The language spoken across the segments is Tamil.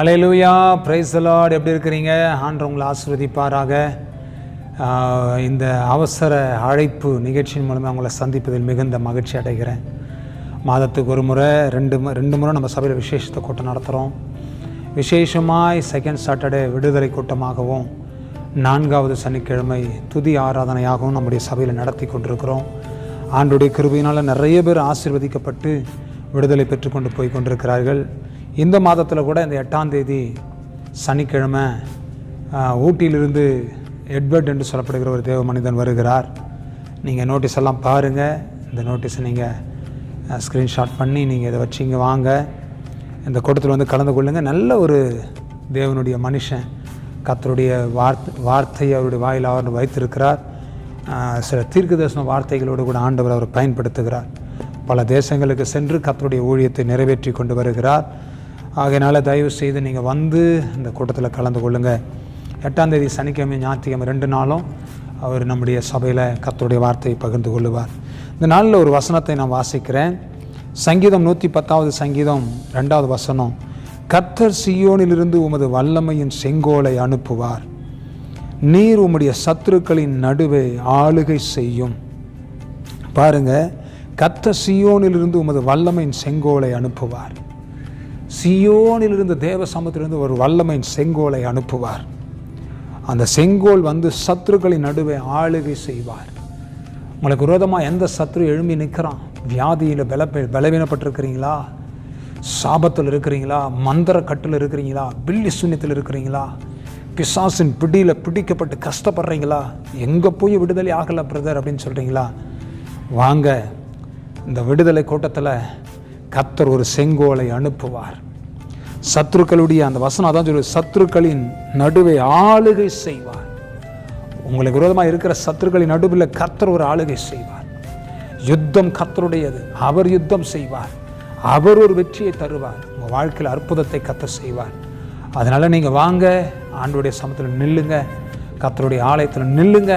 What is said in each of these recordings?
அலையலூயா பிரைஸ் எப்படி இருக்கிறீங்க? ஆண்டு உங்களை ஆசிர்வதிப்பாராக. இந்த அவசர அழைப்பு நிகழ்ச்சியின் மூலமாக உங்களை சந்திப்பதில் மிகுந்த மகிழ்ச்சி அடைகிறேன். மாதத்துக்கு ஒரு முறை ரெண்டு ரெண்டு முறை நம்ம சபையில் விசேஷத்தை கூட்டம் நடத்துகிறோம் விசேஷமாய் செகண்ட் சாட்டர்டே விடுதலை கூட்டமாகவும் நான்காவது சனிக்கிழமை துதி ஆராதனையாகவும் நம்முடைய சபையில் நடத்தி கொண்டிருக்கிறோம். ஆண்டுடைய கிருபையினால் நிறைய பேர் ஆசீர்வதிக்கப்பட்டு விடுதலை பெற்றுக்கொண்டு போய் கொண்டிருக்கிறார்கள். இந்த மாதத்தில் கூட இந்த எட்டாம் தேதி சனிக்கிழமை ஊட்டியிலிருந்து எட்வர்ட் என்று சொல்லப்படுகிற ஒரு தேவ மனிதன் வருகிறார். நீங்கள் நோட்டீஸ் எல்லாம் பாருங்கள் இந்த நோட்டீஸை நீங்கள் ஸ்க்ரீன்ஷாட் பண்ணி நீங்கள் இதை வச்சு இங்கே வாங்க. இந்த கூட்டத்தில் வந்து கலந்து கொள்ளுங்கள் நல்ல ஒரு தேவனுடைய மனுஷன் கத்தருடைய வார்த்தை வார்த்தையை அவருடைய வாயில் அவர் வைத்திருக்கிறார். சில தீர்க்கதரிசன வார்த்தைகளோடு கூட ஆண்டவர் அவர் பயன்படுத்துகிறார். பல தேசங்களுக்கு சென்று கத்தருடைய ஊழியத்தை நிறைவேற்றி கொண்டு வருகிறார். ஆகையினால தயவு செய்து நீங்கள் வந்து இந்த கூட்டத்தில் கலந்து கொள்ளுங்கள் எட்டாம் தேதி சனிக்கிழமை ஞாயிற்றுக்கிழமை ரெண்டு நாளும் அவர் நம்முடைய சபையில் கத்தருடைய வார்த்தையை பகிர்ந்து கொள்ளுவார். இந்த நாளில் ஒரு வசனத்தை நான் வாசிக்கிறேன். சங்கீதம் நூற்றி பத்தாவது சங்கீதம் ரெண்டாவது வசனம் கர்த்தர் சியோனிலிருந்து உமது வல்லமையின் செங்கோலை அனுப்புவார். நீர் உம்முடைய சத்துருக்களின் நடுவே ஆளுகை செய்யும். பாருங்க கத்த சியோனிலிருந்து உமது வல்லமையின் செங்கோலை அனுப்புவார். சியோனிலிருந்து தேவ சமத்திலிருந்து ஒரு வல்லமையின் செங்கோலை அனுப்புவார். அந்த செங்கோல் வந்து சத்துருக்களின் நடுவே ஆளுகை செய்வார். உங்களுக்கு விரோதமாக எந்த சத்ரு எழும்பி நிற்கிறான்? வியாதியில் பல பலவீனப்பட்டிருக்கிறீங்களா? சாபத்தில் இருக்கிறீங்களா? மந்திர கட்டில் இருக்கிறீங்களா? பில்லி சூன்யத்தில் இருக்கிறீங்களா? பிசாசின் பிடியில் பிடிக்கப்பட்டு கஷ்டப்படுறீங்களா? எங்கே போய் விடுதலை ஆகலை பிரதர் அப்படின்னு சொல்கிறீங்களா வாங்க இந்த விடுதலை கூட்டத்தில் கத்தர் ஒரு செங்கோலை அனுப்புவார். சத்ருக்களுடைய அந்த வசனம் அதான் சொல்லு சத்ருக்களின் நடுவே ஆளுகை செய்வார். உங்களுக்கு விரோதமாக இருக்கிற சத்துருக்களின் நடுவில் கத்தர் ஒரு ஆளுகை செய்வார். யுத்தம் கத்தருடையது அவர் யுத்தம் செய்வார். அவர் ஒரு வெற்றியை தருவார். உங்கள் வாழ்க்கையில் அற்புதத்தை கத்தர் செய்வார். அதனால் நீங்கள் வாங்க. ஆண்டுடைய சமத்தில் நில்லுங்க. கத்தருடைய ஆலயத்தில் நில்லுங்க.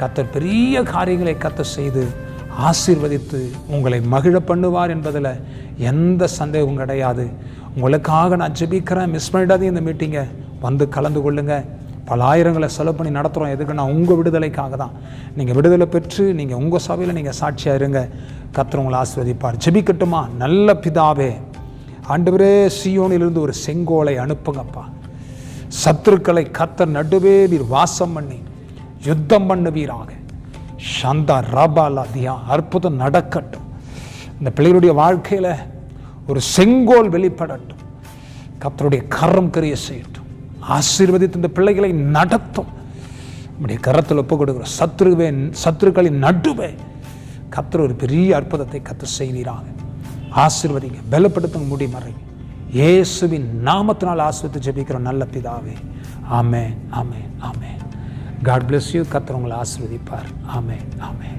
கத்தர் பெரிய காரியங்களை கத்த செய்து ஆசீர்வதித்து உங்களை மகிழ பண்ணுவார் என்பதில் எந்த சந்தேகமும் கிடையாது. உங்களுக்காக நான் ஜெபிக்கிறேன் மிஸ் பண்ணிடாதீங்க இந்த மீட்டிங்கை வந்து கலந்து கொள்ளுங்க. பல ஆயிரங்களை செலவு பண்ணி நடத்துகிறோம் எதுக்குன்னா உங்கள் விடுதலைக்காக தான். நீங்கள் விடுதலை பெற்று நீங்கள் உங்கள் சபையில் நீங்கள் சாட்சியாக இருங்க. கர்த்தர் உங்களை ஆசீர்வதிப்பார். ஜெபிக்கட்டுமா? நல்ல பிதாவே. ஆண்டவரே சியோனிலிருந்து ஒரு செங்கோலை அனுப்புங்கப்பா. சத்துருக்களை கத்தர் நடுவே நீர் வாசம் பண்ணி யுத்தம் பண்ணுவீராக. சந்தா ரபாலா தியா அற்புதம் நடக்கட்டும். இந்த பிள்ளைகளுடைய வாழ்க்கையில் ஒரு செங்கோல் வெளிப்படட்டும். கத்தருடைய கரம் கரிய செய்யட்டும். ஆசீர்வதித்து இந்த பிள்ளைகளை நடத்தும். நம்முடைய கரத்தில் ஒப்பு கொடுக்குற சத்ருவே சத்ருக்களின் நடுவே கத்தர் ஒரு பெரிய அற்புதத்தை கத்து செய்வீராக. ஆசிர்வதிங்க. பலப்படுத்துங்க முடி மறை இயேசுவின் நாமத்தினால் ஆசிர்வதித்து ஜெபிக்கிற நல்ல பிதாவே. ஆமே ஆமே ஆமே காட் பிளஸ் யூ கத்துறவங்களை ஆசிர்வதிப்பார். ஆமே ஆமே